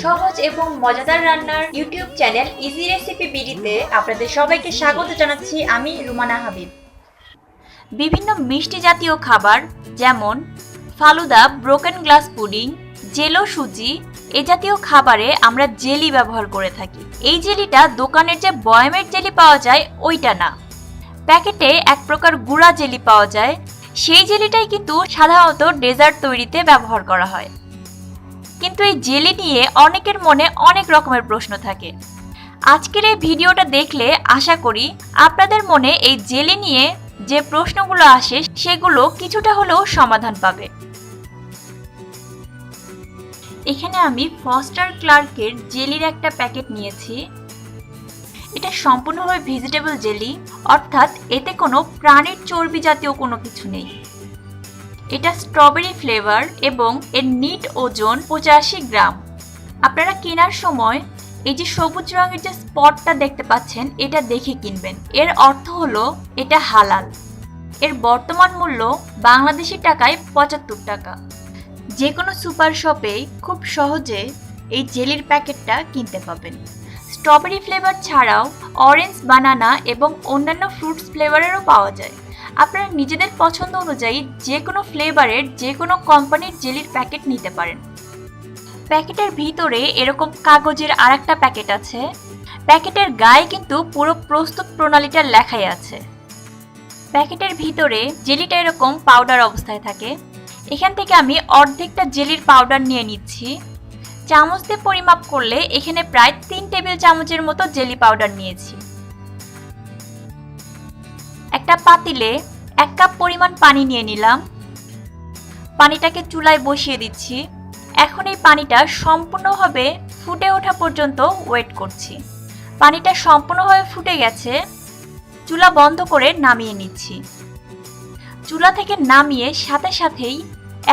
সহজ এবং মজাদার রান্নার ইউটিউব চ্যানেল ইজি রেসিপি বিডিতে আপনাদের সবাইকে স্বাগত জানাচ্ছি আমি রুমানা হাবিব। বিভিন্ন মিষ্টি জাতীয় খাবার যেমন falooda broken glass pudding jello সুজি, এ জাতীয় খাবারে আমরা জেলি ব্যবহার করে থাকি। এই জেলিটা দোকানের যে বয়ামের জেলি পাওয়া যায়, ওইটা না। প্যাকেটে এক প্রকার গুঁড়া জেলি পাওয়া যায়। সেই জেলিটাই কিন্তু সাধারণত ডেজার্ট তৈরিতে ব্যবহার করা হয়। কিন্তু এই জেলি নিয়ে অনেকের মনে অনেক রকমের প্রশ্ন থাকে। আজকের এই ভিডিওটা দেখলে আশা করি আপনাদের মনে এই জেলি নিয়ে যে প্রশ্নগুলো আসে, সেগুলো কিছুটা হলেও সমাধান পাবে। এখানে আমি ফস্টার ক্লার্কের জেলির একটা প্যাকেট নিয়েছি। এটা সম্পূর্ণভাবে ভেজিটেবল জেলি, অর্থাৎ এতে কোনো প্রাণীর চর্বি জাতীয় কোনো কিছু নেই। এটা স্ট্রবেরি ফ্লেভার এবং এর নিট ওজন পঁচাশি গ্রাম। আপনারা কেনার সময় এই যে সবুজ রঙের যে স্পটটা দেখতে পাচ্ছেন, এটা দেখে কিনবেন। এর অর্থ হলো এটা হালাল। এর বর্তমান মূল্য বাংলাদেশি টাকায় পঁচাত্তর টাকা। যে কোনো সুপার শপে খুব সহজে এই জেলির প্যাকেটটা কিনতে পাবেন। স্ট্রবেরি ফ্লেভার ছাড়াও অরেঞ্জ বানানা এবং অন্যান্য ফ্রুটস ফ্লেভারেরও পাওয়া যায়। আপনারা নিজেদের পছন্দ অনুযায়ী যে কোনো ফ্লেভারের, যে কোনো কোম্পানির জেলির প্যাকেট নিতে পারেন। প্যাকেটের ভিতরে এরকম কাগজের আরেকটা প্যাকেট আছে। প্যাকেটের গায়ে কিন্তু পুরো প্রস্তুত প্রণালীটা লেখাই আছে। প্যাকেটের ভিতরে জেলিটা এরকম পাউডার অবস্থায় থাকে। এখান থেকে আমি অর্ধেকটা জেলির পাউডার নিয়ে নিচ্ছি। চামচ দিয়ে পরিমাপ করলে এখানে প্রায় তিন টেবিল চামচের মতো জেলি পাউডার নিয়েছি। একটা পাতিলে এক কাপ পরিমাণ পানি নিয়ে নিলাম। পানিটাকে চুলায় বসিয়ে দিচ্ছি। এখন এই পানিটা সম্পূর্ণভাবে ফুটে ওঠা পর্যন্ত ওয়েট করছি। পানিটা সম্পূর্ণভাবে ফুটে গেছে। চুলা বন্ধ করে নামিয়ে নিচ্ছি। চুলা থেকে নামিয়ে সাথে সাথেই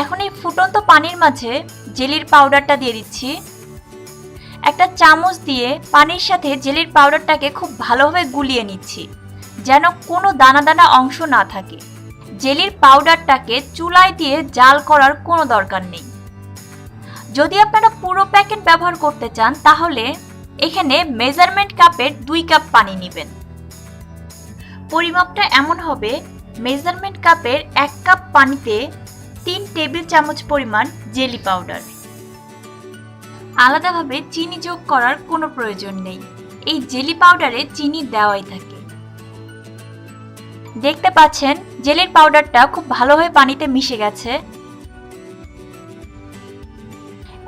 এখন এই ফুটন্ত পানির মাঝে জেলির পাউডারটা দিয়ে দিচ্ছি। একটা চামচ দিয়ে পানির সাথে জেলির পাউডারটাকে খুব ভালোভাবে গুলিয়ে নিচ্ছি। যেন কোনো দানা দানা অংশ না থাকে। জেলির পাউডারটাকে চুলায় দিয়ে জাল করার কোনো দরকার নেই। যদি আপনারা পুরো প্যাকেট ব্যবহার করতে চান, তাহলে এখানে মেজারমেন্ট কাপের দুই কাপ পানি নেবেন। পরিমাপটা এমন হবে, মেজারমেন্ট কাপের এক কাপ পানিতে তিন টেবিল চামচ পরিমাণ জেলি পাউডার আলাদাভাবে চিনি যোগ করার কোনো প্রয়োজন নেই। এই জেলি পাউডারে চিনি দেওয়াই থাকে। দেখতে পাচ্ছেন, জেলির পাউডারটা খুব ভালোভাবে পানিতে মিশে গেছে।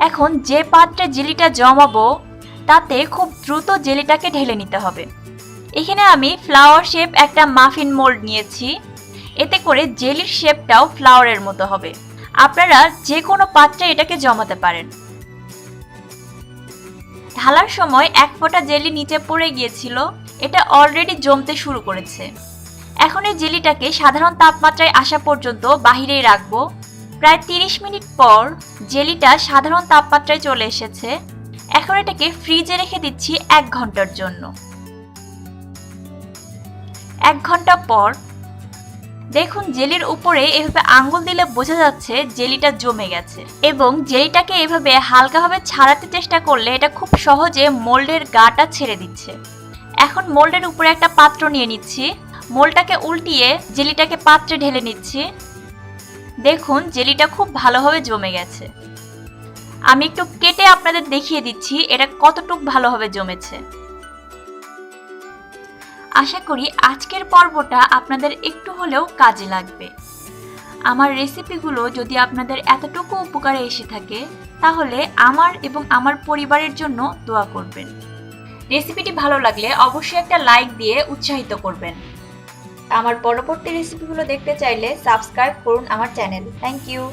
এখন যে পাত্রে জেলিটা জমাবো, তাতে খুব দ্রুত জেলিটাকে ঢেলে নিতে হবে। এখানে আমি ফ্লাওয়ার শেপ একটা মাফিন মোল্ড নিয়েছি। এতে করে জেলির শেপটাও ফ্লাওয়ারের মতো হবে। আপনারা যে কোনো পাত্রে এটাকে জমাতে পারেন। ঢালার সময় এক ফোঁটা জেলি নিচে পড়ে গিয়েছিল, এটা অলরেডি জমতে শুরু করেছে। এখন এই জেলিটাকে সাধারণ তাপমাত্রায় আসা পর্যন্ত বাহিরেই রাখব। প্রায় তিরিশ মিনিট পর জেলিটা সাধারণ তাপমাত্রায় চলে এসেছে। এখন এটাকে ফ্রিজে রেখে দিচ্ছি এক ঘণ্টার জন্য। এক ঘণ্টা পর দেখুন জেলির উপরে এভাবে আঙ্গুল দিলে বোঝা যাচ্ছে জেলিটা জমে গেছে। এবং জেলিটাকে এভাবে হালকাভাবে ছাড়াতে চেষ্টা করলে এটা খুব সহজে মোল্ডের গাটা ছেড়ে দিচ্ছে। এখন মোল্ডের উপরে একটা পাত্র নিয়ে নিচ্ছি। মোলটাকে উল্টিয়ে জেলিটাকে পাত্রে ঢেলে নিচ্ছি। দেখুন, জেলিটা খুব ভালোভাবে জমে গেছে। আমি একটু কেটে আপনাদের দেখিয়ে দিচ্ছি, এটা কতটুক ভালোভাবে জমেছে। আশা করি আজকের পর্বটা আপনাদের একটু হলেও কাজে লাগবে। আমার রেসিপিগুলো যদি আপনাদের এতটুকু উপকারে এসে থাকে, তাহলে আমার এবং আমার পরিবারের জন্য দোয়া করবেন। রেসিপিটি ভালো লাগলে অবশ্যই একটা লাইক দিয়ে উৎসাহিত করবেন। আমার পরবর্তী রেসিপিগুলো দেখতে চাইলে সাবস্ক্রাইব করুন আমার চ্যানেল থ্যাংক ইউ